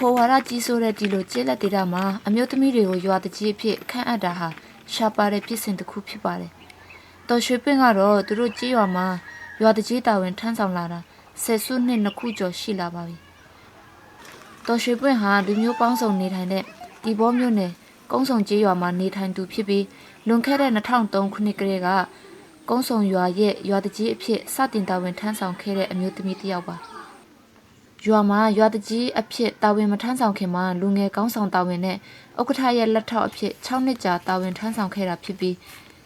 ဖိုဝါရကြီးစိုးတဲ့ဒီလိုကျေးလက်ဒေတာမှာအမျိုးသမီးတွေကိုရွာတကြီးအဖြစ်ခန့်အပ်တာဟာရှားပါတဲ့ဖြစ်စဉ်တစ်ခုဖြစ်ပါတယ်။တော်ရွှေပင့်ကတော့သူတို့ကြေးရွာမှာရွာတကြီးတာဝန်ထမ်းဆောင်လာတာဆယ်စုနှစ်နှစ်ခုကျော်ရှိလာပါပြီ။တော်ရွှေပင့်ဟာလူမျိုးပေါင်းစုံနေထိုင်တဲ့ဒီဘောမြို့နယ်ကုန်းဆောင်ကြေးရွာမှာနေထိုင်သူဖြစ်ပြီးလွန်ခဲ့တဲ့2003ခုနှစ်ကလေးကကုန်းဆောင်ရွာရဲ့ရွာတကြီးအဖြစ်စတင်တာဝန်ထမ်းဆောင်ခဲ့တဲ့အမျိုးသမီးတစ်ယောက်ပါ။ ရွာမှာရွာတကြီးအဖြစ်တာဝန်မထမ်းဆောင်ခင်မှာလူငယ်ကောင်းဆောင်တာဝန်နဲ့ဥက္ကဋ္ဌရဲ့လက်ထောက်အဖြစ်6နှစ်ကြာတာဝန်ထမ်းဆောင်ခဲ့တာဖြစ်ပြီး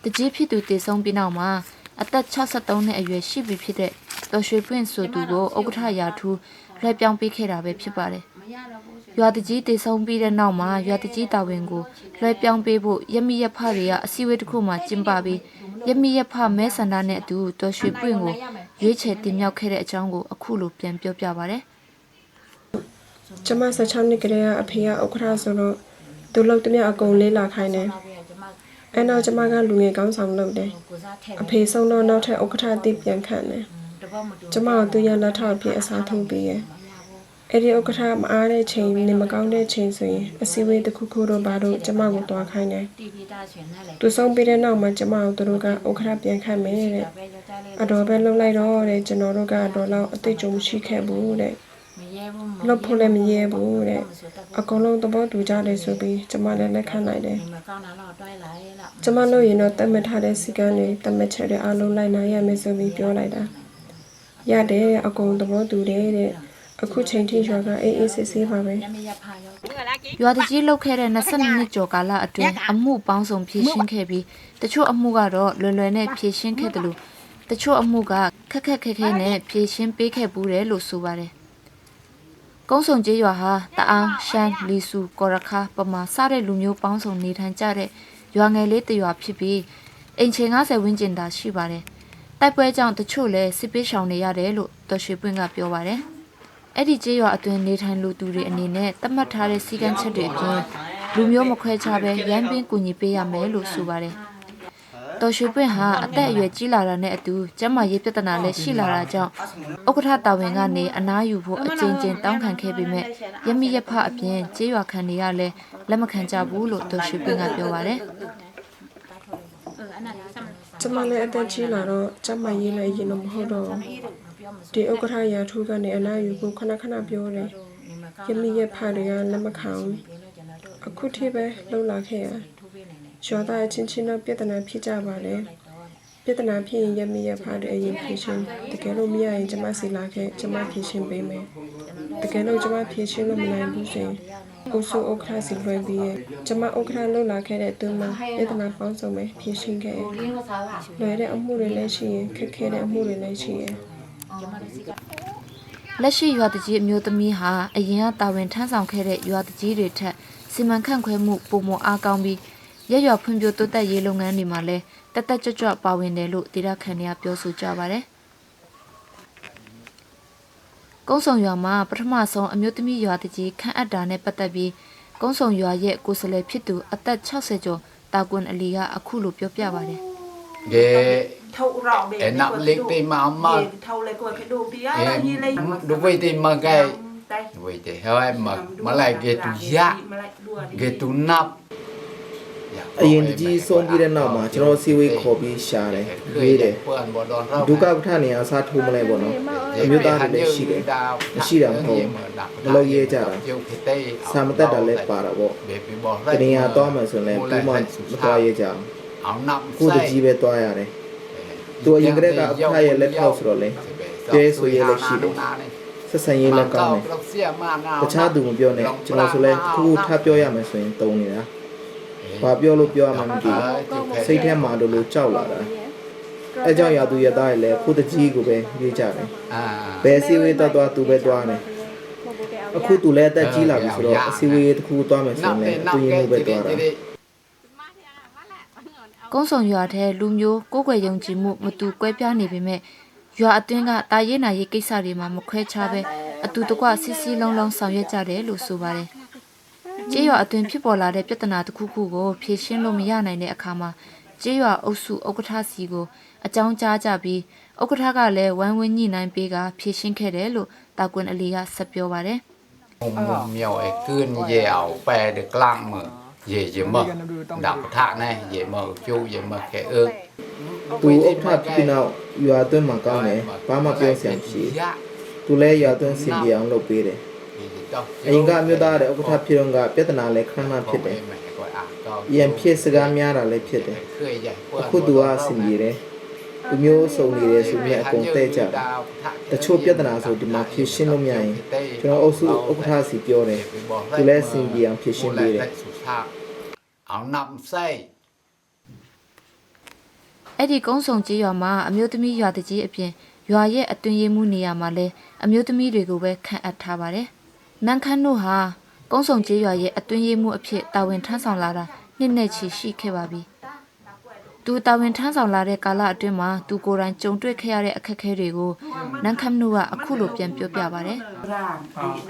တကြီးဖြစ်သူတည်ဆုံးပြီးနောက်မှာအသက်63နှစ်အရွယ်ရှိပြီဖြစ်တဲ့တော်ရွှေပွင့်ဆိုသူကိုဥက္ကဋ္ဌရာထူးလွှဲပြောင်းပေးခဲ့တာပဲဖြစ်ပါတယ်။ရွာတကြီးတည်ဆုံးပြီးတဲ့နောက်မှာရွာတကြီးတာဝန်ကိုလွှဲပြောင်းပေးဖို့ရမီရဖတွေကအစည်းအဝေးတစ်ခုမှကျင်းပပြီးရမီရဖမဲဆန္ဒနဲ့အတူတော်ရွှေပွင့်ကိုရွေးချယ်တင်မြှောက်ခဲ့တဲ့အကြောင်းကိုအခုလိုပြန်ပြောပြပါရစေ။ ကျမ16နှစ်ကလေးကအဖေကဥက္ခရာဆိုတော့သူလုပ်တဲ့မြအကုန်လေးလာခိုင်းတယ်အဲနောက်ကျမကလူငယ်ကောင်းဆောင်လုပ်တယ်အဖေဆုံးတော့နောက်ထပ်ဥက္ခရာတိပြန်ခန့်တယ်ကျမကသူရလက်ထောက်အဖြစ်အစားထိုးပေးရဲ့အဲ့ဒီဥက္ကဋ္ဌမအားတဲ့ချိန်နေမကောင်းတဲ့ချိန်ဆိုရင်အစည်းအဝေးတစ်ခုခုတော့ဘာလို့ကျမကိုတွားခိုင်းတယ်သူဆုံးပြီးတဲ့နောက်မှာကျမကိုသူတို့ကဥက္ကဋ္ဌပြန်ခန့်မယ်တဲ့အတော်ပဲလှုပ်လိုက်တော့တဲ့ကျွန်တော်တို့ကအတော်လောက်အသိကြုံမရှိခဲ့ဘူးတဲ့ လှုပ်ဖို့လည်းမရဲဘူးတဲ့အကုန်လုံးသဘောတူကြတယ်ဆိုပြီးကျမလည်းလက်ခံနိုင်တယ်ကျမလို့ရင်တော့တတ်မှတ်ထားတဲ့စီကံတွေတတ်မှတ်ချက်တွေအားလုံးလိုက်နိုင်ရမယ်ဆိုပြီးပြောလိုက်တာရတယ်အကုန်သဘောတူတယ်တဲ့အခုချိန်ထိရွာကအေးအေးဆေးဆေးပါပဲရွာတကြီးလောက်ခဲ့တဲ့22နှစ်ကျော်ကာလအတွင်းအမှုပေါင်းစုံဖြည့်ရှင်းခဲ့ပြီးတချို့အမှုကတော့လွယ်လွယ်နဲ့ဖြည့်ရှင်းခဲ့တယ်လို့တချို့အမှုကခက်ခက်ခဲခဲနဲ့ဖြည့်ရှင်းပေးခဲ့ဘူးတယ်လို့ဆိုပါတယ်။ ကုန်းစုံကျေးရွာဟာတအောင်းရှမ်းလီဆူကော်ရခါပမာစတဲ့လူမျိုးပေါင်းစုံနေထိုင်ကြတဲ့ရွာငယ်လေးတစ်ရွာဖြစ်ပြီးအိမ်ချေ90ဝန်းကျင်သာရှိပါတယ်။တိုက်ပွဲကြောင့်တချို့လည်းစစ်ပေးရှောင်နေရတယ်လို့တော်ရွှေပွင့်ကပြောပါတယ်။အဲ့ဒီကျေးရွာအတွင်းနေထိုင်လူသူတွေအနေနဲ့သတ်မှတ်ထားတဲ့စည်းကမ်းချက်တွေအပြင်လူမျိုးမခွဲခြားပဲရန်ပင်းကူညီပေးရမယ်လို့ဆိုပါတယ်။ တော်ရွှေပွင့်ဟာအသက်အရွယ်ကြီးလာတာနဲ့အတူကျန်းမာရေးပြဿနာလည်းရှိလာတာကြောင့်ဥက္ကဋ္ဌတာဝန်ကနေအနားယူဖို့အကြိမ်ကြိမ်တောင်းခံခဲ့ပေမဲ့ရမီရဖအပြင်ကျေးရွာခံတွေကလည်းလက်မခံကြဘူးလို့တော်ရွှေပွင့်ကပြောပါတယ်။ကျမလည်းအသက်ကြီးလာတော့ကျမရေးလည်းရင်တော့မဟုတ်တော့ဘူးဒီဥက္ကဋ္ဌရာထူးကနေအနားယူဖို့ခဏခဏပြောတယ်ယမီရဲ့ဖာတွေကလက်မခံဘူးအခုထိပဲလှုပ်လာခဲ့ရ ရွာသားအချင်းချင်းတော့ပြဿနာဖြစ်ကြပါလေပြဿနာဖြစ်ရင်ရမရဖားတဲ့အရင်ဖြေရှင်းတကယ်လို့မရရင်ကျမစီလာခဲ့ကျမဖြေရှင်းပေးမယ်တကယ်လို့ကျမဖြေရှင်းလို့မနိုင်ဘူးဆိုရင်အုပ်စုဥက္ခရာစီလွှဲပြီးရဲ့ကျမဥက္ခရာလှုပ်လာခဲ့တဲ့အတွင်းမှာပြဿနာပေါင်းစုံပဲဖြေရှင်းခဲ့လွယ်တဲ့အမှုတွေလည်းရှိရင်ခက်ခဲတဲ့အမှုတွေလည်းရှိရင်လက်ရှိရွာတကြီးအမျိုးသမီးဟာအရင်ကတာဝန်ထမ်းဆောင်ခဲ့တဲ့ရွာတကြီးတွေထက်စီမံခန့်ခွဲမှုပုံမအားကောင်းပြီး ရက်ရွာဖွံ့ဖြိုးတိုးတက်ရေးလုပ်ငန်းတွေမှာလည်းတက်တက်ကြွကြွပါဝင်တယ်လို့ဒေတာခန်တွေကပြောဆိုကြပါတယ်။ကုန်းဆောင်ရွာမှာပထမဆုံးအမျိုးသမီးရွာတကြီးခန့်အပ်တာနဲ့ပတ်သက်ပြီးကုန်းဆောင်ရွာရဲ့ကိုယ်စားလှယ်ဖြစ်သူအသက်60ကျော်တာကွန်အလီကအခုလိုပြောပြပါတယ် Ge thâu rau để e nak lik ti ma ma thâu lại coi cái đồ bia e là gì lấy du wei ti ma kai đây wei ti hai ma ma lai ge tu ya ge tu nap အရင်တကြီးဆုံးပြီးတဲ့နောက်မှာကျွန်တော်စီဝေးခေါ်ပြီးရှာတယ်ရွေးတယ်ဒုက္ခဥထနေအစားထိုးမလဲပေါ့နော်အမျိုးသားတွေလည်းရှိတယ်မရှိတာမဟုတ်မလို့ရဲကြတာစာမတက်တာလည်းပါတာပေါ့တနင်္လာတော့မှဆိုရင်လည်းဘူးမှမတော်ရဲကြအောင်ကိုတကြီးပဲတွားရတယ်သူအရင်ကတည်းကအဖရဲ့လက်ထောက်ဆိုတော့လေတဲဆိုရဲလည်းရှိတယ်ဆက်ဆံရေးလည်းကောင်းတယ်တခြားသူမပြောနဲ့ကျွန်တော်ဆိုလဲခုခုထပ်ပြောရမယ်ဆိုရင်တုံနေတာ ဘာပြောလို့ပြောရမှမသိဘူးစိတ်ထဲမှာတို့လိုကြောက်လာတာအဲကြောင့်ရာသူရသားရဲ့လဲခုတကြီးကိုပဲရွေးကြတယ်อ่าဘယ်အစီအဝေးသွားသွားသူပဲသွားတယ်အခုသူလည်းအသက်ကြီးလာပြီဆိုတော့အစီအဝေးတစ်ခုသွားမယ်ဆိုရင်လည်းသူရင်မှုပဲသွားတာ။ကုန်းဆောင်ရွာထဲလူမျိုးကိုယ်ွယ်ယုံကြည်မှုမတူကွဲပြားနေပေမဲ့ရွာအတွင်းကတာရေးနာရေးကိစ္စတွေမှာမခွဲခြားပဲအတူတကွစစ်စီလုံးလုံးဆောင်ရွက်ကြတယ်လို့ဆိုပါတယ်။ ကြေးရွာအတွင်ဖြစ်ပေါ်လာတဲ့ပြဿနာတစ်ခုခုကိုဖြေရှင်းလို့မရနိုင်တဲ့အခါမှာကြေးရွာအုပ်စုဥက္ကဋ္ဌစီကိုအကြောင်းကြားကြပြီးဥက္ကဋ္ဌကလည်းဝိုင်းဝန်းညှိနှိုင်းပေးကဖြေရှင်းခဲ့တယ်လို့တာကွန်အလီကဆက်ပြောပါတယ်။ဟုတ်မမြောက်အကឿនရဲအောင်ပဲတဲ့ကလန့်မရေရေမဒါပထနဲ့ရေမကျိုးရေမခဲအုပ်သူဥက္ကဋ္ဌဖြစ်နောက်ရွာအတွင်းမှာကောင်းတယ်ဘာမှပြောစရာမရှိဘူး။သူလည်းရွာအတွင်းစီပြောင်းလုပ်ပေးတယ်။ ပြီးဒီတော့အရင်ကအမျိုးသားတဲ့ဥက္ကဋ္ဌဖြစ်တော့ကပြဿနာလည်းခဏခဏဖြစ်တယ်။ရန်ဖြစ်စကားများတာလည်းဖြစ်တယ်။အခုသူကအဆင်ပြေတယ်။သူမျိုးစုံနေတယ်ဆိုမြတ်အကုန်တဲ့ကြ။တချို့ပြဿနာဆိုဒီမှာဖြေရှင်းလို့မရရင်ကျွန်တော်အုပ်စုဥက္ကဋ္ဌစီပြောတယ်။သူလည်းအဆင်ပြေအောင်ဖြေရှင်းပေးတယ်။အောင်နမ်ဆိုင်အဲ့ဒီကုန်းဆောင်ကြီးရွာမှာအမျိုးသမီးရွာတကြီးအပြင်ရွာရဲ့အတွင်ရေးမှုနေရာမှာလည်းအမျိုးသမီးတွေကိုပဲခန့်အပ်ထားပါတယ်။ နန်းခမ်းတို့ဟာကုန်းဆောင်ကြီးရွာရဲ့အတွင်ရည်မှုအဖြစ်တာဝန်ထမ်းဆောင်လာတာနှစ်နဲ့ချီရှိခဲ့ပါပြီ။သူတာဝန်ထမ်းဆောင်လာတဲ့ကာလအတွင်းမှာသူကိုယ်တိုင်ကြုံတွေ့ခဲ့ရတဲ့အခက်အခဲတွေကိုနန်းခမ်းတို့ကအခုလိုပြန်ပြောပြပါတယ်။ရာ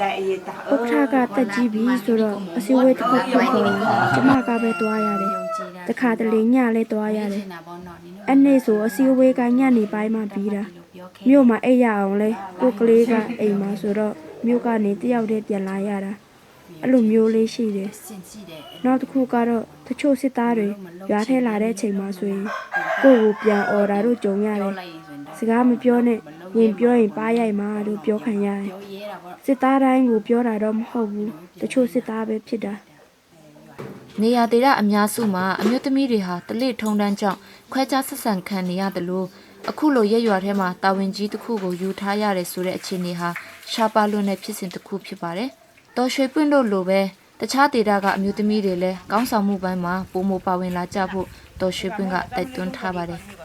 ဒါအေးတာဥက္ခဋ္ဌကတက်ကြီးပြီဆိုတော့အစည်းအဝေးတစ်ခုဖြစ်ပေါ်ရင်ကျမကပဲတွားရတယ်။တခါတလေညလည်းတွားရတယ်။အဲ့နေ့ဆိုအစည်းအဝေးကညနေပိုင်းမှပြီးတာ။မြို့မှာအိပ်ရအောင်လဲကိုကလေးကအိမ်မှာဆိုတော့ မြို့ကနေတယောက်တည်းပြန်လာရတာ။အဲ့လိုမျိုးလေးရှိတယ်။နောက်တစ်ခုကတော့တချို့စစ်သားတွေရွာထဲလာတဲ့အချိန်မှာဆိုရင်ကိုယ့်ကိုပြန်អော်တာတို့ကြုံရတယ်။စကားမပြောနဲ့ဝင်ပြောရင်ပါရိုက်မှာလို့ပြောခံရတယ်။စစ်သားတိုင်းကိုပြောတာတော့မဟုတ်ဘူးတချို့စစ်သားပဲဖြစ်တာနေရာဒေသအများစုမှာအမျိုးသမီးတွေဟာတလိထုံတန်းကြောင့်ခွဲခြားဆက်ဆံခံနေရတယ်လို့ အခုလိုရက်ရွာထဲမှာတာဝန်ကြီးတစ်ခုကိုယူထားရတယ်ဆိုတဲ့အခြေအနေဟာရှားပါလွန်းတဲ့ဖြစ်စဉ်တစ်ခုဖြစ်ပါတယ်။တော်ရွှေပွင့်တို့လိုပဲတခြားဒေသကအမျိုးသမီးတွေလည်းကောင်းဆောင်မှုပိုင်းမှာပုံမပါဝင်လာကြဖို့တော်ရွှေပွင့်ကတိုက်တွန်းထားပါတယ်။